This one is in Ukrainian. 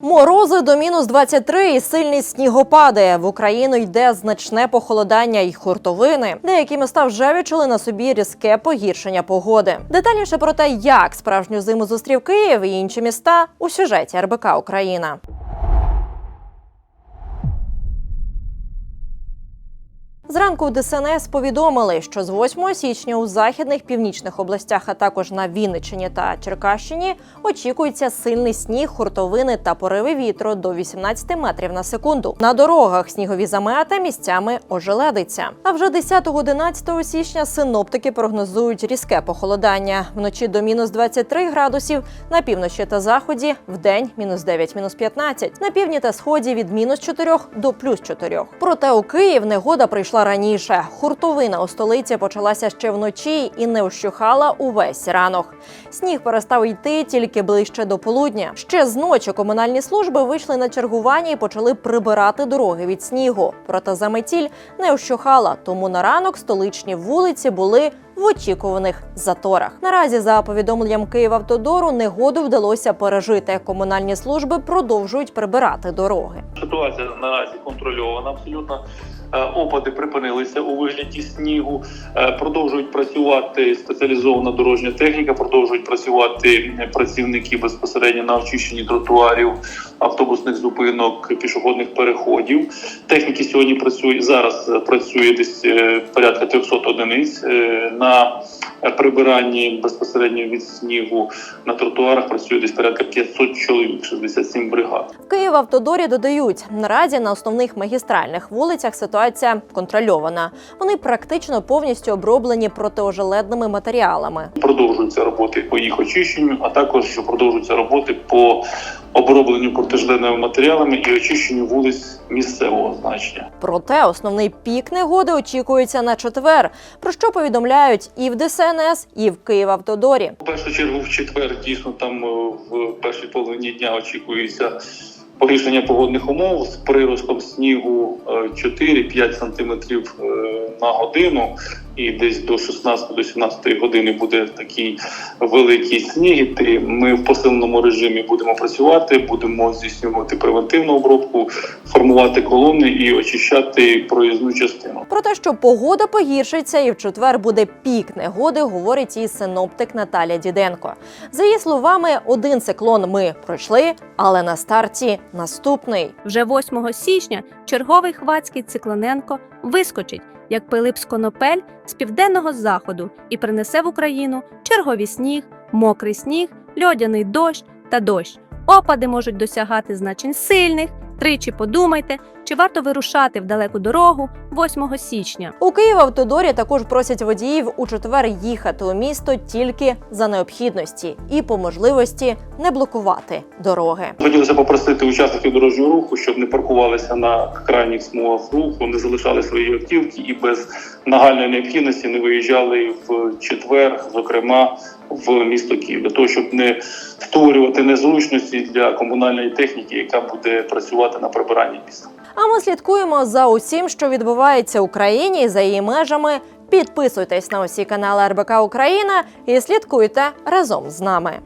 Морози до мінус 23 і сильні снігопади. В Україну йде значне похолодання й хуртовини. Деякі міста вже відчули на собі різке погіршення погоди. Детальніше про те, як справжню зиму зустрів Київ і інші міста у сюжеті РБК Україна. Зранку ДСНС повідомили, що з 8 січня у західних північних областях, а також на Вінниччині та Черкащині, очікується сильний сніг, хуртовини та пориви вітру до 18 метрів на секунду. На дорогах снігові замети місцями ожеледиться. А вже 10-11 січня синоптики прогнозують різке похолодання. Вночі до мінус 23 градусів, на півночі та заході в день мінус 9, мінус 15, на півдні та сході від мінус 4 до плюс 4. Проте у Київ негода прийшла раніше. Хуртовина у столиці почалася ще вночі і не вщухала увесь ранок. Сніг перестав йти тільки ближче до полудня. Ще з ночі комунальні служби вийшли на чергування і почали прибирати дороги від снігу. Проте заметіль не вщухала, тому на ранок столичні вулиці були в очікуваних заторах. Наразі, за повідомленням Київавтодору, негоду вдалося пережити. Комунальні служби продовжують прибирати дороги. Ситуація наразі контрольована абсолютно. Е, Опади припинилися у вигляді снігу. Е, Продовжують працювати спеціалізована дорожня техніка. Продовжують працювати працівники безпосередньо на очищенні тротуарів, автобусних зупинок, пішохідних переходів. Техніки сьогодні працюють зараз. е, Працює десь е, порядка 300 одиниць Е, на прибиранні безпосередньо від снігу на тротуарах. Працює десь порядка 500 чоловік, 67 бригад. В Київавтодорі додають, наразі на основних магістральних вулицях ситуація контрольована. Вони практично повністю оброблені протиожеледними матеріалами. Продовжуються роботи по їх очищенню, а також продовжуються роботи по обробленню протижленими матеріалами і очищенню вулиць місцевого значення. Проте основний пік негоди очікується на четвер, про що повідомляють і в ДСНС, і в Київавтодорі. У першу чергу в четвер дійсно там е, в першій половині дня очікується погіршення погодних умов з приростом снігу е, 4-5 сантиметрів е, на годину. І десь до 16 до 17 години буде такий великий сніг. І ми в посиленому режимі будемо працювати, будемо здійснювати превентивну обробку, формувати колони і очищати проїзну частину. Про те, що погода погіршиться і в четвер буде пік негоди, говорить і синоптик Наталя Діденко. За її словами, один циклон ми пройшли, але на старті наступний. Вже 8 січня черговий хвацький циклоненко вискочить, як Пилип з Конопель з південного заходу і принесе в Україну черговий сніг, мокрий сніг, льодяний дощ та дощ. Опади можуть досягати значень сильних. Тричі подумайте, чи варто вирушати в далеку дорогу 8 січня. У Київавтодорі також просять водіїв у четвер їхати у місто тільки за необхідності і по можливості не блокувати дороги. Хотілося попросити учасників дорожнього руху, щоб не паркувалися на крайніх смугах руху, не залишали свої автівки і без нагальної необхідності не виїжджали в четвер, зокрема в місто Київ, для того, щоб не створювати незручності для комунальної техніки, яка буде працювати на прибиранні міста. А ми слідкуємо за усім, що відбувається в Україні за її межами. Підписуйтесь на усі канали РБК Україна і слідкуйте разом з нами.